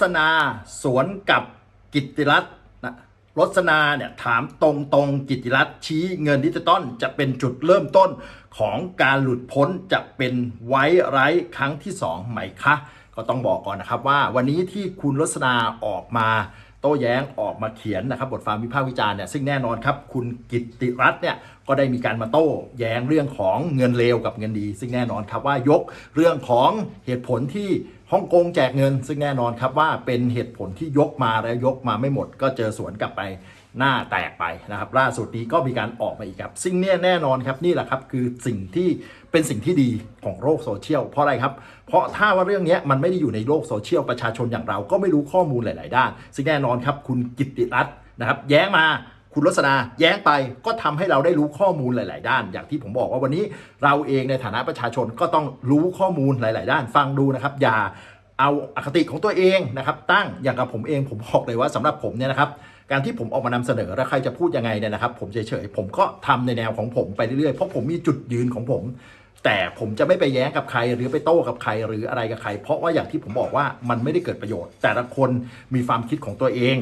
สนาสวนกับกิติรัตน์นะรสนาเนี่ยถามตรงๆกิติรัตน์ชี้เงินดิจิตอลจะเป็นจุดเริ่มต้นของการหลุดพ้นจะเป็นไว้ไร้ครั้งที่ 2 ไหมคะ ก็ต้องบอกก่อนนะครับว่าวันนี้ที่คุณรสนาออกมาโต้แย้งออกมาเขียนนะครับบทความวิพากษ์วิจารณ์เนี่ยซึ่งแน่นอนครับคุณกิติรัตน์เนี่ยก็ได้มีการมาโต้แย้งเรื่องของเงินเลวกับเงินดี ซึ่งแน่นอนครับว่ายกเรื่องของเหตุผลที่ ฮ่องกงแจกเงิน ซึ่งแน่นอนครับว่าเป็นเหตุผลที่ยกมาแล้วยกมาไม่หมด ก็เจอสวนกลับไปหน้าแตกไปนะครับล่าสุดนี้ก็มีการออกมาอีกครับซึ่งเนี่ยแน่นอนครับนี่แหละครับคือสิ่งที่เป็นสิ่งที่ดีของโลกโซเชียลเพราะอะไรครับ เพราะถ้าว่าเรื่องนี้มันไม่ได้อยู่ในโลกโซเชียลประชาชนอย่างเราก็ไม่รู้ข้อมูลหลาย ๆ ด้าน ซึ่งแน่นอนครับคุณกิตติรัตน์นะครับแย้งมา คุณรสนาแย้งไปก็ทำให้เราได้รู้ข้อมูลหลาย ๆ ด้าน อย่างที่ผมบอกว่าวันนี้เราเองในฐานะประชาชนก็ต้องรู้ข้อมูลหลาย ๆ ด้านฟังดูนะครับ อย่าเอาอคติของตัวเองนะครับ ตั้งอย่างกับผมเองผมบอกเลยว่าสำหรับผมเนี่ยนะครับการที่ผมออกมานำเสนอแล้วใครจะพูดยังไงเนี่ยนะครับ ผมเฉยๆผมก็ทำในแนวของผมไปเรื่อยๆเพราะผมมีจุดยืนของผม แต่ผมจะไม่ไปแย้งกับใคร หรือไปโต้กับใครหรืออะไรกับใคร เพราะว่าอย่างที่ผมบอกว่ามันไม่ได้เกิดประโยชน์ แต่ละคนมีความคิดของตัวเอง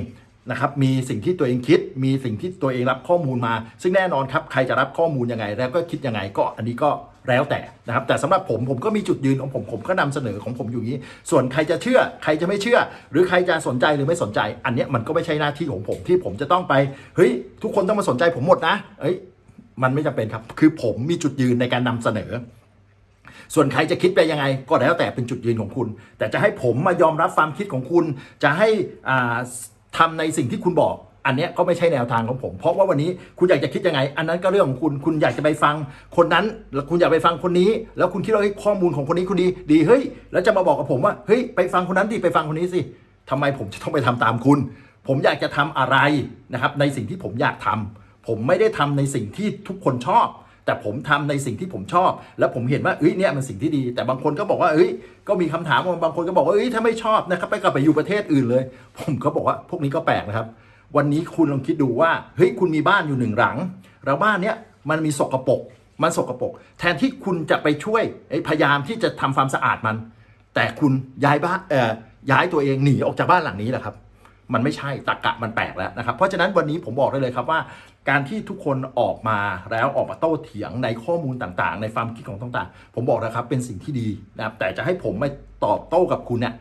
นะครับมีสิ่งที่ตัวเองคิด มีสิ่งที่ตัวเองรับข้อมูลมา ซึ่งแน่นอนครับใครจะรับข้อมูลยังไง แล้วก็คิดยังไงก็อันนี้ก็แล้วแต่นะครับ แต่สำหรับผมผมก็มีจุดยืนของผมผมก็นำเสนอของผมอยู่นี้ ส่วนใครจะเชื่อ ใครจะไม่เชื่อ หรือใครจะสนใจหรือไม่สนใจ อันเนี้ยมันก็ไม่ใช่หน้าที่ของผมที่ผมจะต้องไปเฮ้ยทุกคนต้องมาสนใจผมหมดนะเอ้ยมันไม่จำเป็นครับ คือผมมีจุดยืนในการนำเสนอ ส่วนใครจะคิดไปยังไง ก็แล้วแต่เป็นจุดยืนของคุณ แต่จะให้ผมมายอมรับความคิดของคุณ จะให้อ่า ทำในสิ่งที่คุณบอก อันเนี้ยก็ไม่ใช่แนวทางของผม เพราะว่าวันนี้คุณอยากจะคิดยังไง อันนั้นก็เรื่องของคุณคุณอยากจะไปฟัง คนนั้นแล้วคุณอยากไปฟังคนนี้ แล้วคุณคิดว่าเฮ้ยข้อมูลของคนนี้คุณดีดีเฮ้ยแล้วจะมาบอกกับผมว่าเฮ้ยไปฟังคนนั้นดิไปฟังคนนี้สิทำไมผมจะต้องไปทำตามคุณ ผมอยากจะทำอะไรนะครับในสิ่งที่ผมอยากทำผมไม่ได้ทำในสิ่งที่ทุกคนชอบ แต่ผมทำในสิ่งที่ผมชอบ แล้วผมเห็นว่าเอ้ยเนี่ยมันสิ่งที่ดี แต่บางคนก็บอกว่าเอ้ยก็มีคำถามบางคนก็บอกว่าเอ้ยถ้าไม่ชอบนะครับไปกลับไปอยู่ประเทศอื่นเลย ผมก็บอกว่าพวกนี้ก็แปลกนะครับ วันนี้คุณลองคิดดูว่าเฮ้ยคุณมีบ้านอยู่หนึ่งหลัง แล้วบ้านเนี้ยมันมีสกปรกมันสกปรกแทนที่คุณจะไปช่วยพยายามที่จะทำความสะอาดมัน แต่คุณย้ายบ้านเอ่อย้ายตัวเองหนีออกจากบ้านหลังนี้แหละครับ มันไม่ใช่ตรกกะมันแปลกแล้วนะครับ เพราะฉะนั้นวันนี้ผมบอกได้เลยครับว่า การที่ทุกคนออกมาแล้วออกมาโต้เถียงในข้อมูลต่างๆ ในความคิดของต่างๆ ผมบอกนะครับเป็นสิ่งที่ดีนะครับแต่จะให้ผมไม่ตอบโต้กับคุณเนี่ย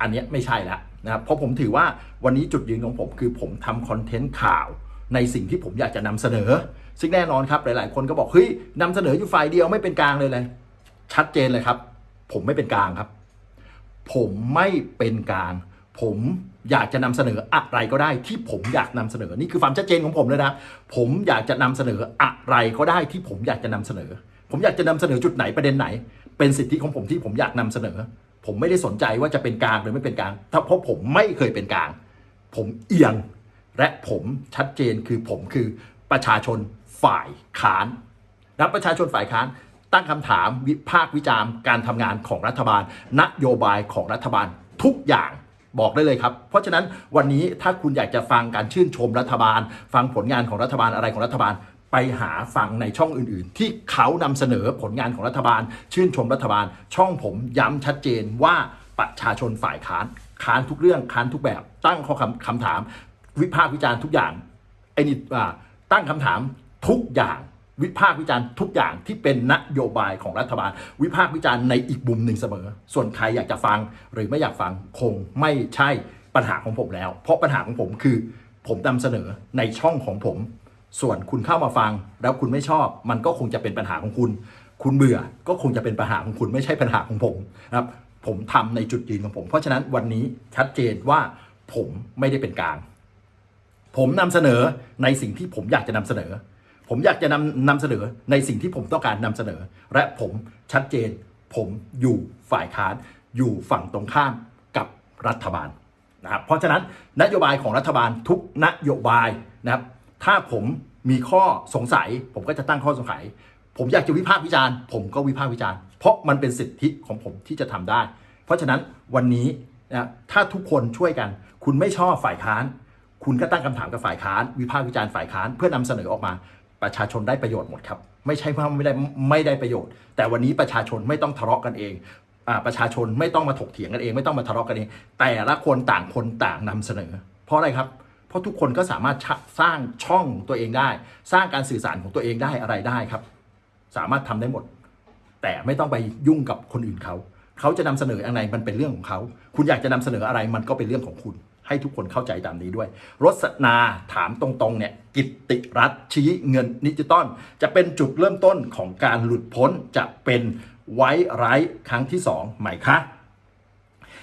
อันนี้ไม่ใช่แล้วนะครับเพราะผมถือว่าวันนี้จุดยืนของผมคือผมทำคอนเทนต์ข่าวในสิ่งที่ผมอยากจะนำเสนอ ซึ่งแน่นอนครับหลาย ๆ คนก็บอกเฮ้ยนำเสนออยู่ฝ่ายเดียวไม่เป็นกลางเลยเลย ชัดเจนเลยครับ ผมไม่เป็นกลางครับ ผมไม่เป็นกลาง ผมอยากจะนำเสนออะไรก็ได้ที่ผมอยากนำเสนอนี่คือความชัดเจนของผมเลยนะผมอยากจะนำเสนออะไรก็ได้ที่ผมอยากจะนำเสนอ ผมอยากจะนำเสนอจุดไหนประเด็นไหน เป็นสิทธิของผมที่ผมอยากนำเสนอ ผมไม่ได้สนใจว่าจะเป็นกลางหรือไม่เป็นกลางถ้าเพราะผมไม่เคยเป็นกลาง ผมเอียงและผมชัดเจนคือผมคือประชาชนฝ่ายค้านนักประชาชนฝ่ายค้านตั้งคำถามวิพากษ์วิจารณ์การทำงานของรัฐบาล นโยบายของรัฐบาลทุกอย่าง บอกได้เลยครับ เพราะฉะนั้นวันนี้ถ้าคุณอยากจะฟังการชื่นชมรัฐบาล ฟังผลงานของรัฐบาลอะไรของรัฐบาลไปหาฟังในช่องอื่นๆ ที่เขานำเสนอผลงานของรัฐบาล ชื่นชมรัฐบาล ช่องผมย้ำชัดเจนว่าประชาชนฝ่ายค้านค้านทุกเรื่องค้านทุกแบบตั้งข้อคำคำถาม วิพากษ์วิจารณ์ทุกอย่างไอ้นี่ตั้งคำถามทุกอย่าง วิพากษ์วิจารณ์ทุกอย่างที่เป็นนโยบายของรัฐบาล วิพากษ์วิจารณ์ในอีกมุมหนึ่งเสมอ ส่วนใครอยากจะฟังหรือไม่อยากฟังคงไม่ใช่ปัญหาของผมแล้ว เพราะปัญหาของผมคือ ผมนำเสนอในช่องของผม ส่วนคุณเข้ามาฟังแล้วคุณไม่ชอบ มันก็คงจะเป็นปัญหาของคุณ คุณเบื่อก็คงจะเป็นปัญหาของคุณไม่ใช่ปัญหาของผมนะครับผมทำในจุดยืนของผม เพราะฉะนั้นวันนี้ชัดเจนว่าผมไม่ได้เป็นกลาง ผมนำเสนอในสิ่งที่ผมอยากจะนำเสนอ ผมอยากจะนำนำเสนอในสิ่งที่ผมต้องการนำเสนอ และผมชัดเจน ผมอยู่ฝ่ายค้าน อยู่ฝั่งตรงข้ามกับรัฐบาลนะครับเพราะฉะนั้นนโยบายของรัฐบาลทุกนโยบายนะครับ ถ้าผมมีข้อสงสัย ผมก็จะตั้งข้อสงสัย ผมอยากจะวิพากษ์วิจารณ์ ผมก็วิพากษ์วิจารณ์ เพราะมันเป็นสิทธิของผมที่จะทำได้ เพราะฉะนั้นวันนี้นะถ้าทุกคนช่วยกัน คุณไม่ชอบฝ่ายค้าน คุณก็ตั้งคำถามกับฝ่ายค้าน วิพากษ์วิจารณ์ฝ่ายค้านเพื่อนำเสนอออกมา ประชาชนได้ประโยชน์หมดครับ ไม่ใช่ว่าไม่ได้ไม่ได้ประโยชน์ แต่วันนี้ประชาชนไม่ต้องทะเลาะกันเองอประชาชนไม่ต้องมาถกเถียงกันเอง ไม่ต้องมาทะเลาะกันเอง แต่ละคนต่างคนต่างนำเสนอ เพราะอะไรครับ เพราะทุกคนก็สามารถสร้างช่องตัวเองได้ สร้างการสื่อสารของตัวเองได้อะไรได้ครับ สามารถทำได้หมด แต่ไม่ต้องไปยุ่งกับคนอื่นเขา เขาจะนำเสนออะไรมันเป็นเรื่องของเขา คุณอยากจะนำเสนออะไรมันก็เป็นเรื่องของคุณ ให้ทุกคนเข้าใจตามนี้ด้วย รสนาถามตรงๆเนี่ยกิตติรัฐชี้เงินดิจิตอลจะเป็นจุดเริ่มต้นของการหลุดพ้นจะเป็นไว้ไร้ครั้งที่สองไหมคะ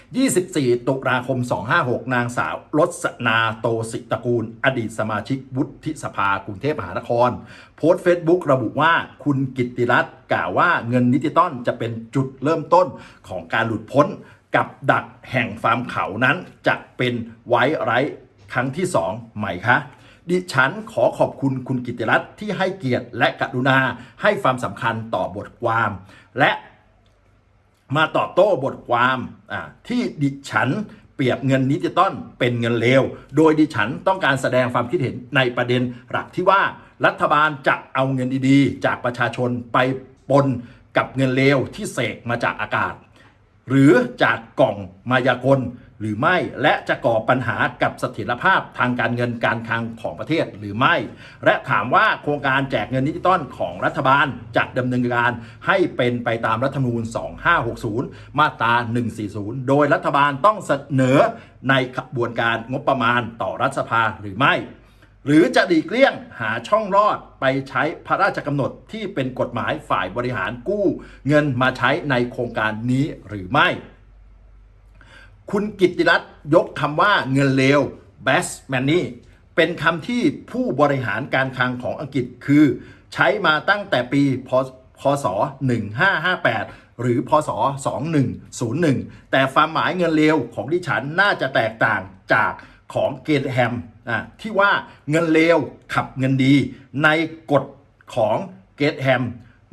24 ตุลาคม 256 นางสาวรสนาโตสิตระกูล อดีตสมาชิกวุฒิสภากรุงเทพมหานคร โพสต์เฟซบุ๊กระบุว่าคุณกิตติรัตน์กล่าวว่าเงินดิจิตอลจะเป็นจุดเริ่มต้นของการหลุดพ้น กับดักแห่งฟาร์มเขานั้นจะเป็นไว้ไรครั้งที่สองไหมคะ ดิฉันขอขอบคุณคุณกิติรัตน์ที่ให้เกียรติและกรุณาให้ความสำคัญต่อบทความ และมาตอบโต้บทความที่ดิฉันเปรียบเงินดิจิตอลเป็นเงินเลว โดยดิฉันต้องการแสดงความคิดเห็นในประเด็นหลักที่ว่ารัฐบาลจะเอาเงินดีๆ จากประชาชนไปปนกับเงินเลวที่เสกมาจากอากาศ หรือจากกล่องมายากลหรือไม่และจะก่อปัญหากับเสถียรภาพทางการเงินการคลังของประเทศหรือไม่ และถามว่าโครงการแจกเงินดิจิตอลของรัฐบาลจะดำเนินการให้เป็นไปตามรัฐธรรมนูญ 2560 มาตรา 140 โดยรัฐบาลต้องเสนอในขบวนการงบประมาณต่อรัฐสภาหรือไม่ หรือจะดีกเลี่ยงหาช่องรอดไปใช้พระราชกำหนดที่เป็นกฎหมายฝ่ายบริหารกู้ เงินมาใช้ในโครงการนี้หรือไม่ คุณกิตติรัตน์ยกคำว่าเงินเลว best money เป็นคำที่ผู้บริหารการคลังของอังกฤษคือ ใช้มาตั้งแต่ปีพพศ 1558 หรือ พศ 2101 แต่ความหมายเงินเลวของดิฉันน่าจะแตกต่างจาก ของเกตแฮมที่ว่าเงินเลวขับเงินดี ในกฎของเกตแฮม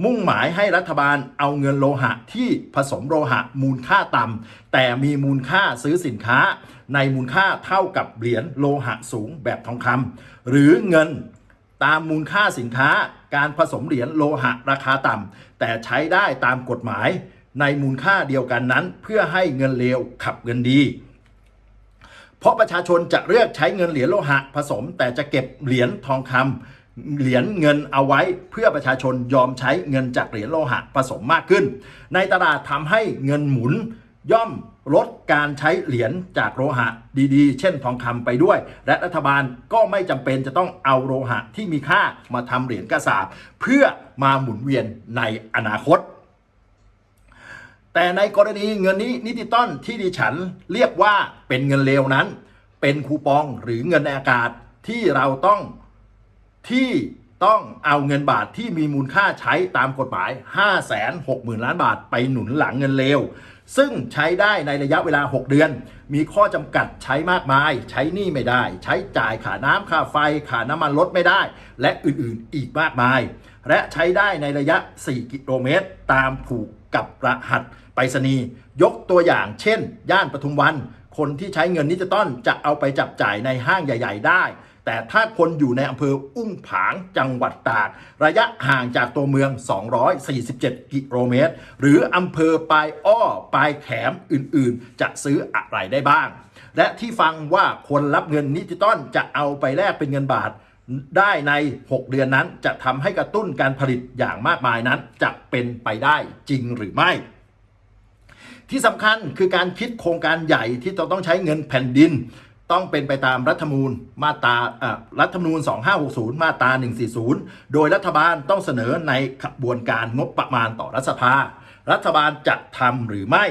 มุ่งหมายให้รัฐบาลเอาเงินโลหะที่ผสมโลหะมูลค่าต่ำแต่มีมูลค่าซื้อสินค้า ในมูลค่าเท่ากับเหรียญโลหะสูงแบบทองคำหรือเงินตามมูลค่าสินค้าการผสมเหรียญโลหะราคาต่ำแต่ใช้ได้ตามกฎหมาย ในมูลค่าเดียวกันนั้น เพื่อให้เงินเลวขับเงินดี เพราะประชาชนจะเลือกใช้เงินเหรียญโลหะผสม แต่จะเก็บเหรียญทองคำเหรียญเงินเอาไว้เพื่อประชาชนยอมใช้เงินจากเหรียญโลหะผสมมากขึ้น ในตลาดทำให้เงินหมุนย่อมลดการใช้เหรียญจากโลหะดีๆ เช่นทองคำไปด้วย และรัฐบาลก็ไม่จำเป็นจะต้องเอาโลหะที่มีค่ามาทำเหรียญกระสาบเพื่อมาหมุนเวียนในอนาคต แต่ในกรณีเงินนี้นิติตอลที่ดิฉันเรียกว่าเป็นเงินเลวนั้น เป็นคูปองหรือเงินในอากาศที่เราต้องที่ต้องเอาเงินบาทที่มีมูลค่าใช้ตามกฎหมาย 5 6 0 0 0 0 ล้านบาทไปหนุนหลังเงินเลว ซึ่งใช้ได้ในระยะเวลา 6 เดือน มีข้อจำกัดใช้มากมาย ใช้หนี้ไม่ได้ ใช้จ่ายค่าน้ำค่าไฟค่าน้ำมันลดไม่ได้ และอื่นๆอีกมากมาย และใช้ได้ในระยะ 4 กิโลเมตร ตามผูกกับรหัส ไปรษณีย์ยกตัวอย่าง เช่น ย่านปทุมวัน คนที่ใช้เงินดิจิตอลจะเอาไปจับจ่ายในห้างใหญ่ ๆ ได้ แต่ถ้าคนอยู่ในอำเภออุ้งผางจังหวัดตาก ระยะห่างจากตัวเมือง 247 กิโลเมตร หรืออำเภอปลายอ้อปลายแขมอื่นๆ จะซื้ออะไรได้บ้าง และที่ฟังว่าคนรับเงินดิจิตอลจะเอาไปแลกเป็นเงินบาทได้ใน 6 เดือนนั้นจะทำให้กระตุ้นการผลิตอย่างมากมายนั้น จะเป็นไปได้จริงหรือไม่ ที่สำคัญคือการคิดโครงการใหญ่ที่จะต้องใช้เงินแผ่นดิน ต้องเป็นไปตามรัฐธรรมนูญมาตรารัฐธรรมนูญ 2560 มาตรา 140 โดยรัฐบาลต้องเสนอในขบวนการงบประมาณต่อรัฐสภา รัฐบาลจะทำหรือไม่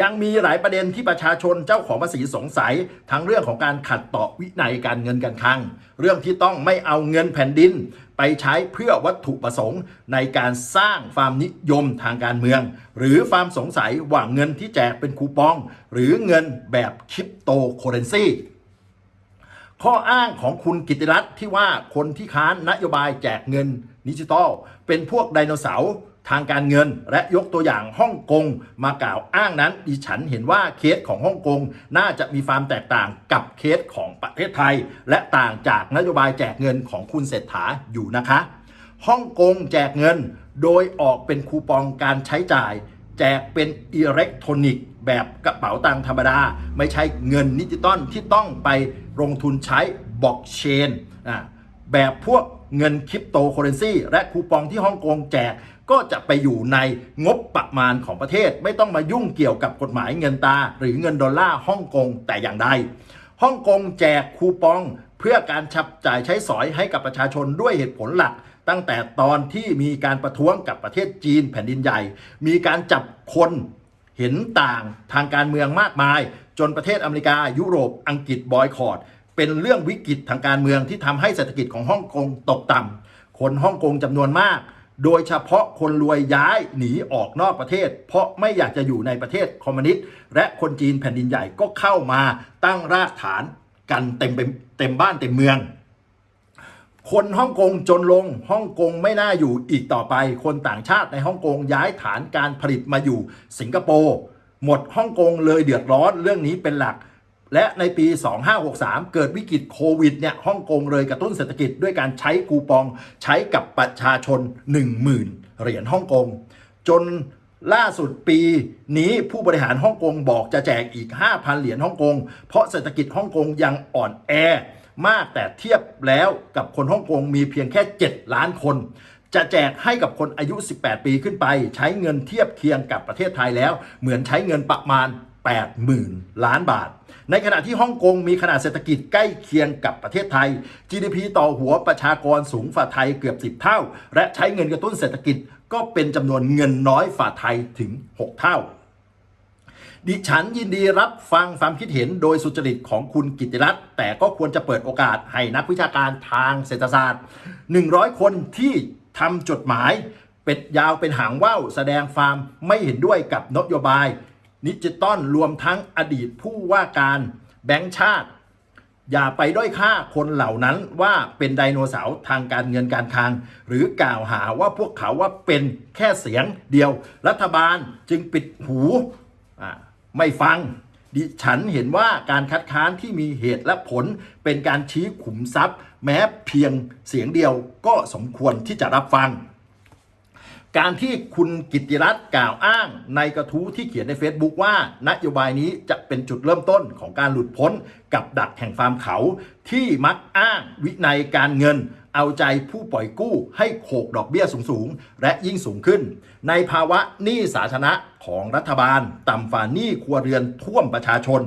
ยังมีหลายประเด็นที่ประชาชนเจ้าของภาษีสงสัย ทั้งเรื่องของการขัดต่อวินัยการเงินการคลัง เรื่องที่ต้องไม่เอาเงินแผ่นดิน ไปใช้เพื่อวัตถุประสงค์ ในการสร้างความนิยมทางการเมือง หรือความสงสัยว่าเงินที่แจกเป็นคูปอง หรือเงินแบบคริปโตเคอเรนซีข้ออ้างของคุณกิติรัตน์ที่ว่าคนที่ค้านนโยบายแจกเงินดิจิตอลเป็นพวกไดโนเสาร์ ทางการเงินและยกตัวอย่างฮ่องกงมากล่าวอ้างนั้นดิฉันเห็นว่าเคสของฮ่องกงน่าจะมีความแตกต่างกับเคสของประเทศไทย และต่างจากนโยบายแจกเงินของคุณเศรษฐาอยู่นะคะฮ่องกงแจกเงินโดยออกเป็นคูปองการใช้จ่าย แจกเป็นอิเล็กทรอนิกส์แบบกระเป๋าตังค์ธรรมดา ไม่ใช่เงินดิจิตอลที่ต้องไปลงทุนใช้บล็อกเชนแบบพวกเงินคริปโตเคอเรนซีและคูปองที่ฮ่องกงแจก ก็จะไปอยู่ในงบประมาณของประเทศ ไม่ต้องมายุ่งเกี่ยวกับกฎหมายเงินตา หรือเงินดอลลาร์ฮ่องกงแต่อย่างใดฮ่องกงแจกคูปองเพื่อการชับจ่ายใช้สอยให้กับประชาชนด้วยเหตุผลหลัก ตั้งแต่ตอนที่มีการประท้วงกับประเทศจีนแผ่นดินใหญ่ มีการจับคนเห็นต่างทางการเมืองมากมาย จนประเทศอเมริกา ยุโรปอังกฤษบอยคอรดเป็นเรื่องวิกฤตทางการเมืองที่ทำให้เศรษฐกิจของฮ่องกงตกต่ำคนฮ่องกงจำนวนมาก โดยเฉพาะคนรวยย้ายหนีออกนอกประเทศ เพราะไม่อยากจะอยู่ในประเทศคอมมิวนิสต์และคนจีนแผ่นดินใหญ่ก็เข้ามาตั้งรากฐานกันเต็มเต็มบ้านเต็มเมือง คนฮ่องกงจนลงฮ่องกงไม่น่าอยู่อีกต่อไป คนต่างชาติในฮ่องกงย้ายฐานการผลิตมาอยู่สิงคโปร์หมดฮ่องกงเลยเดือดร้อนเรื่องนี้เป็นหลัก และในปี 2563 เกิดวิกฤตโควิดเนี่ยฮ่องกงเลยกระตุ้นเศรษฐกิจด้วยการใช้คูปองใช้กับประชาชน 10,000 เหรียญฮ่องกง จนล่าสุดปีนี้ผู้บริหารฮ่องกงบอกจะแจกอีก 5,000 เหรียญฮ่องกง เพราะเศรษฐกิจฮ่องกงยังอ่อนแอมากแต่เทียบแล้วกับคนฮ่องกงมีเพียงแค่ 7 ล้านคน จะแจกให้กับคนอายุ 18 ปีขึ้นไป ใช้เงินเทียบเคียงกับประเทศไทยแล้ว เหมือนใช้เงินประมาณ 80,000 ล้านบาท ในขณะที่ฮ่องกงมีขนาดเศรษฐกิจใกล้เคียงกับประเทศไทย GDP ต่อหัวประชากรสูงฝ่าไทยเกือบ 10 เท่า และใช้เงินกระตุ้นเศรษฐกิจก็เป็นจำนวนเงินน้อยฝ่าไทยถึง 6 เท่าดิฉันยินดีรับฟังความคิดเห็นโดยสุจริตของคุณกิติรัตน์แต่ก็ควรจะเปิดโอกาสให้นักวิชาการทางเศรษฐศาสตร์ 100 คนที่ทำจดหมาย เป็ดยาวเป็นหางว่าวแสดงความไม่เห็นด้วยกับนโยบาย นิจิตอลรวมทั้งอดีตผู้ว่าการแบงก์ชาติ อย่าไปด้อยค่าคนเหล่านั้นว่าเป็นไดโนเสาร์ทางการเงินการคลัง หรือกล่าวหาว่าพวกเขาว่าเป็นแค่เสียงเดียว รัฐบาลจึงปิดหูไม่ฟังดิฉันเห็นว่าการคัดค้านที่มีเหตุและผลเป็นการชี้ขุมทรัพย์ แม้เพียงเสียงเดียวก็สมควรที่จะรับฟัง การที่คุณกิติรัตน์กล่าวอ้างในกระทู้ที่เขียนใน Facebook ว่านโยบายนี้จะเป็นจุดเริ่มต้นของการหลุดพ้นกับดักแห่งฟาร์มเขา ที่มักอ้างวินัยการเงิน เอาใจผู้ปล่อยกู้ให้โขกดอกเบี้ยสูงๆ และยิ่งสูงขึ้น ในภาวะหนี้สาธารณะของรัฐบาล ต่ำฝ่าหนี้ครัวเรือนท่วมประชาชน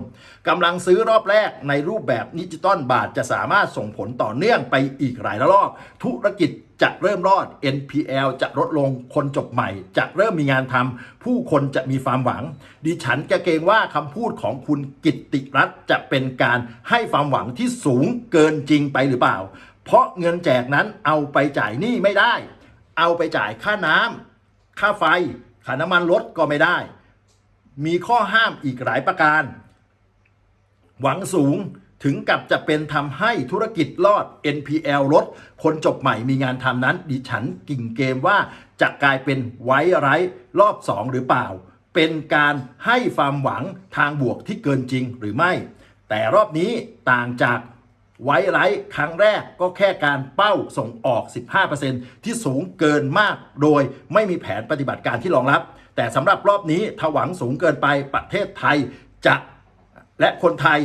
กำลังซื้อรอบแรกในรูปแบบดิจิตอลบาทจะสามารถส่งผลต่อเนื่องไปอีกหลายระลอก ธุรกิจจะเริ่มรอด NPL จะลดลง คนจบใหม่ จะเริ่มมีงานทำ ผู้คนจะมีความหวัง ดิฉันจะเกรงว่าคำพูดของคุณกิตติรัตน์จะเป็นการให้ความหวังที่สูงเกินจริงไปหรือเปล่า เพราะเงินแจกนั้นเอาไปจ่ายหนี้ไม่ได้ เอาไปจ่ายค่าน้ำ ค่าไฟค่าน้ำมันรถก็ไม่ได้ มีข้อห้ามอีกหลายประการ หวังสูงถึงกับจะเป็นทำให้ธุรกิจรอด NPL ลด คนจบใหม่มีงานทำนั้น ดิฉันกิ่งเกมว่าจะกลายเป็นไว้ไร้รอบ 2 หรือเปล่า เป็นการให้ความหวังทางบวกที่เกินจริงหรือไม่ แต่รอบนี้ต่างจาก ไว้ไร้ครั้งแรกก็แค่การเป้าส่งออก 15%ที่สูงเกินมากโดยไม่มีแผนปฏิบัติการที่รองรับ แต่สำหรับรอบนี้ถ้าหวังสูงเกินไปประเทศไทยจะและคนไทย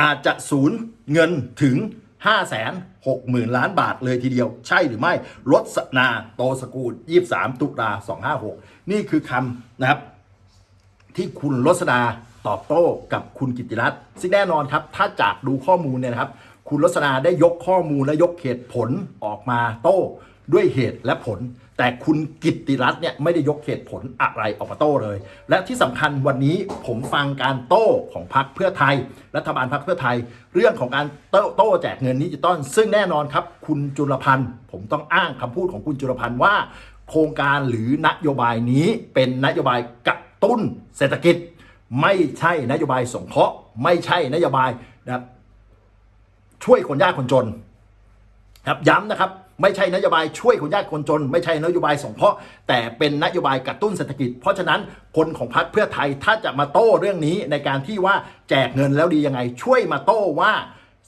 อาจจะสูญเงินถึง 5 6 0 0 0 0 ล้านบาทเลยทีเดียว ใช่หรือไม่รสนาโตสกูล 23 ตุลา256 นี่คือคำนะครับ ที่คุณรสนา ตอบโต้กับคุณกิติรัตน์ซึ่งแน่นอนครับ ถ้าจากดูข้อมูลเนี่ยนะครับ คุณรสนาได้ยกข้อมูลและยกเหตุผลออกมาโต้ด้วยเหตุและผล แต่คุณกิตติรัตน์เนี่ยไม่ได้ยกเหตุผลอะไรออกมาโต้เลย และที่สำคัญวันนี้ผมฟังการโต้ของพรรคเพื่อไทย รัฐบาลพรรคเพื่อไทย เรื่องของการโต้โตแจกเงินดิจิตอลซึ่งแน่นอนครับ คุณจุลพันธ์ผมต้องอ้างคำพูดของคุณจุลพันธ์ว่า โครงการหรือนโยบายนี้เป็นนโยบายกระตุ้นเศรษฐกิจ ไม่ใช่นโยบายสงเคราะห์ไม่ใช่นโยบายนะครับช่วยคนยากคนจนครับย้ำนะครับ ไม่ใช่นโยบายช่วยคนยากคนจน ไม่ใช่นโยบายสงเคราะห์แต่เป็นนโยบายกระตุ้นเศรษฐกิจ เพราะฉะนั้นคนของพรรคเพื่อไทยถ้าจะมาโต้เรื่องนี้ในการที่ว่าแจกเงินแล้วดียังไง ช่วยมาโต้ว่า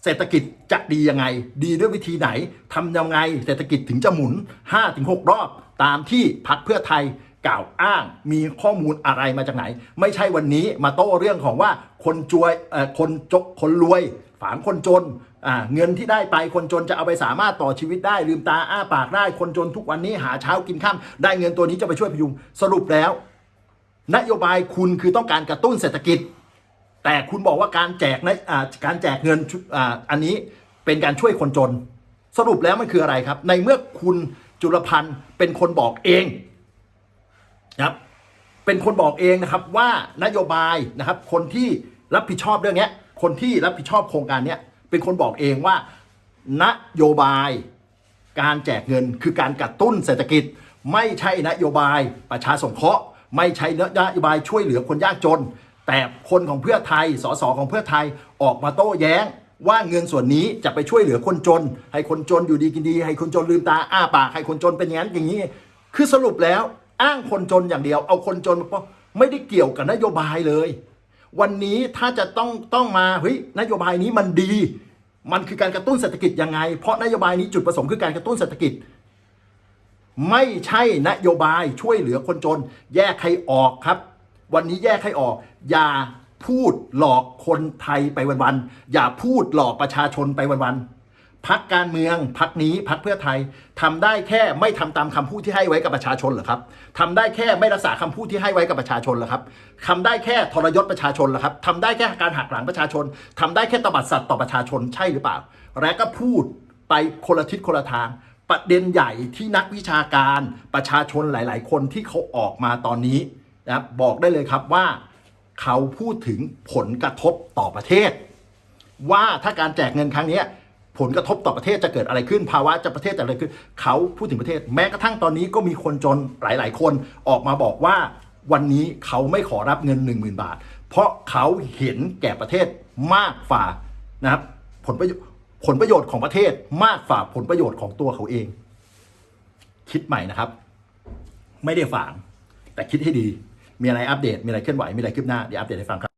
เศรษฐกิจจะดียังไง ดีด้วยวิธีไหนทำยังไง เศรษฐกิจถึงจะหมุน 5-6 รอบ ตามที่พักเพื่อไทย กล่าวอ้าง มีข้อมูลอะไรมาจากไหน ไม่ใช่วันนี้มาโต้เรื่องของว่าคนจวยคนจกคนรวย ฝางคนจนเงินที่ได้ไปคนจนจะเอาไปสามารถต่อชีวิตได้ลืมตาอ้าปากได้คนจนทุกวันนี้หาเช้ากินข้ามได้เงินตัวนี้จะไปช่วยพยุงสรุปแล้ว นโยบายคุณคือต้องการกระตุ้นเศรษฐกิจ แต่คุณบอกว่าการแจกนะการแจกเงินออันนี้เป็นการช่วยคนจน สรุปแล้วมันคืออะไรครับ ในเมื่อคุณจุลพันธ์เป็นคนบอกเอง นะครับเป็นคนบอกเองนะครับว่านโยบายนะครับ คนที่รับผิดชอบเรื่องนี้คนที่รับผิดชอบโครงการนี้เป็นคนบอกเองว่า นโยบายการแจกเงินคือการกระตุ้นเศรษฐกิจ ไม่ใช่นโยบายประชาสงเคราะห์ ไม่ใช่นโยบายช่วยเหลือคนยากจน แต่คนของเพื่อไทยสสของเพื่อไทยออกมาโต้แย้ง ว่าเงินส่วนนี้จะไปช่วยเหลือคนจน ให้คนจนอยู่ดีกินดี ให้คนจนลืมตาอ้าปากให้คนจนเป็นอย่างนั้นอย่างนี้ คือสรุปแล้ว อ้างคนจนอย่างเดียว เอาคนจนมาไม่ได้เกี่ยวกับนโยบายเลย วันนี้ถ้าจะต้องต้องมาเฮ้ยนโยบายนี้มันดี มันคือการกระตุ้นเศรษฐกิจยังไง เพราะนโยบายนี้จุดประสงค์คือการกระตุ้นเศรษฐกิจ ไม่ใช่นโยบายช่วยเหลือคนจน แยกให้ออกครับ วันนี้แยกให้ออก อย่าพูดหลอกคนไทยไปวันๆอย่าพูดหลอกประชาชนไปวันๆ พักการเมืองพักนี้พักเพื่อไทยทำได้แค่ไม่ทำตามคำพูดที่ให้ไว้กับประชาชนเหรอครับทำได้แค่ไม่รักษาคำพูดที่ให้ไว้กับประชาชนเหรอครับทำได้แค่ทรยศประชาชนเหรอครับทำได้แค่การหักหลังประชาชนทำได้แค่ตบัดสัตว์ต่อประชาชนใช่หรือเปล่า และก็พูดไปคนละทิศคนละทาง ประเด็นใหญ่ที่นักวิชาการประชาชนหลาย ๆ คนที่เขาออกมาตอนนี้นะครับบอกได้เลยครับว่าเขาพูดถึงผลกระทบต่อประเทศ ว่าถ้าการแจกเงินครั้งนี้ ผลกระทบต่อประเทศจะเกิดอะไรขึ้น ภาวะจะประเทศจะอะไรขึ้น เขาพูดถึงประเทศ แม้กระทั่งตอนนี้ก็มีคนจนหลาย ๆ คนออกมาบอกว่าวันนี้เขาไม่ขอรับเงิน 1 0,000 บาท เพราะเขาเห็นแก่ประเทศมากฝ่านะครับผลประโยชน์ผลประโยชน์ของประเทศมากฝ่าผลประโยชน์ของตัวเขาเอง คิดใหม่นะครับ ไม่ได้ฝางแต่คิดให้ดี มีอะไรอัปเดต มีอะไรเคลื่อนไหว มีอะไรคืบหน้าเดี๋ยวอัปเดตให้ฟังครับ